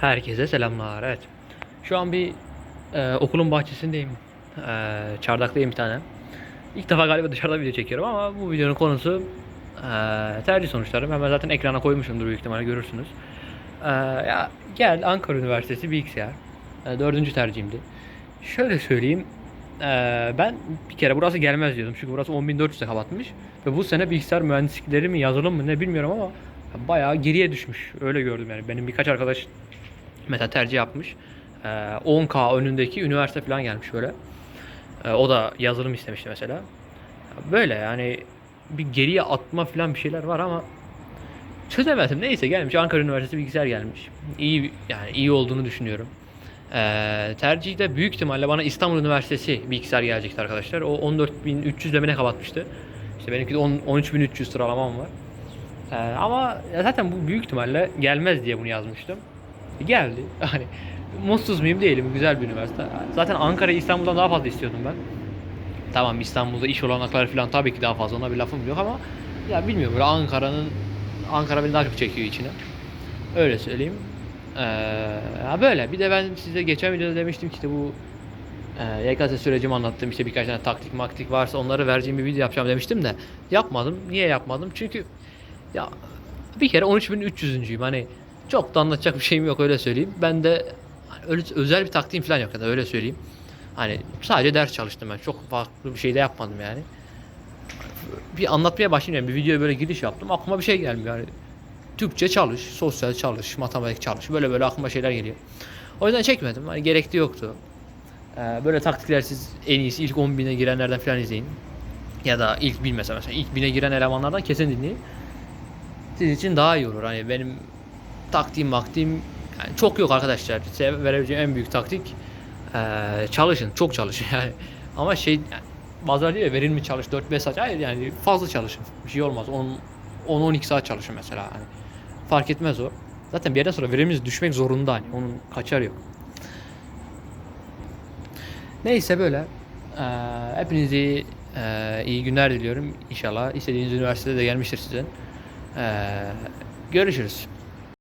Herkese selamlar. Evet. Şu an bir e, okulun bahçesindeyim. E, çardaktayım bir tane. İlk defa galiba dışarıda video çekiyorum ama bu videonun konusu e, tercih sonuçlarım. Hemen zaten ekrana koymuşumdur büyük ihtimalle görürsünüz. E, ya gel Ankara Üniversitesi bilgisayar. E, dördüncü tercihimdi. Şöyle söyleyeyim. e, ben bir kere burası gelmez diyordum. Çünkü burası 10.400'e kapatmış. Ve bu sene bilgisayar mühendislikleri mi yazılım mı ne bilmiyorum ama bayağı geriye düşmüş. Öyle gördüm yani. Benim birkaç arkadaş mesela tercih yapmış. Ee, 10K önündeki üniversite falan gelmiş böyle. Ee, o da yazılım istemişti mesela. Böyle yani bir geriye atma falan bir şeyler var ama çözemedim. Neyse gelmiş Ankara Üniversitesi bilgisayar gelmiş. İyi yani iyi olduğunu düşünüyorum. Ee, tercihte büyük ihtimalle bana İstanbul Üniversitesi bilgisayar gelecekti arkadaşlar. O 14.300 demine kapatmıştı. İşte benimki de 10 13.300 sıralamam var. Ee, ama zaten bu büyük ihtimalle gelmez diye bunu yazmıştım. E, Geldi. Hani mutsuz muyum değilim. Güzel bir üniversite. Zaten Ankara İstanbul'dan daha fazla istiyordum ben. Tamam İstanbul'da iş olanakları falan tabii ki daha fazla ona bir lafım yok ama ya bilmiyorum böyle Ankara'nın Ankara beni daha çok çekiyor içine. Öyle söyleyeyim. Ee, böyle. Bir de ben size geçen videoda demiştim ki işte bu e, YKS sürecimi anlattım. İşte birkaç tane taktik maktik varsa onları vereceğim bir video yapacağım demiştim de yapmadım. Niye yapmadım? Çünkü ya bir kere 13.300'üncüyüm. Hani çok da anlatacak bir şeyim yok öyle söyleyeyim. Ben de öyle özel bir taktiğim falan yok ya da öyle söyleyeyim. Hani sadece ders çalıştım ben. Çok farklı bir şey de yapmadım yani. Bir anlatmaya başlayayım. Bir videoya böyle giriş yaptım. Aklıma bir şey gelmiyor yani. Türkçe çalış, sosyal çalış, matematik çalış. Böyle böyle aklıma şeyler geliyor. O yüzden çekmedim. Hani gerekli yoktu. Ee, böyle taktikler siz en iyisi ilk 10 bine girenlerden falan izleyin. Ya da ilk bilmese mesela ilk bine giren elemanlardan kesin dinleyin. Sizin için daha iyi olur. Hani benim taktiğim maktiğim yani çok yok arkadaşlar. Size verebileceğim en büyük taktik eee, çalışın. Çok çalışın yani. Ama şey yani, bazıları diyor ya verilmiş çalış 4-5 saat. Hayır yani fazla çalışın. Bir şey olmaz. 10 10-12 saat çalışın mesela. Hani fark etmez o. Zaten bir yerden sonra verimimiz düşmek zorunda hani. Onun kaçar yok. Neyse böyle. Eee hepinize eee, iyi günler diliyorum. İnşallah istediğiniz üniversitede de gelmiştir sizin. Eee görüşürüz.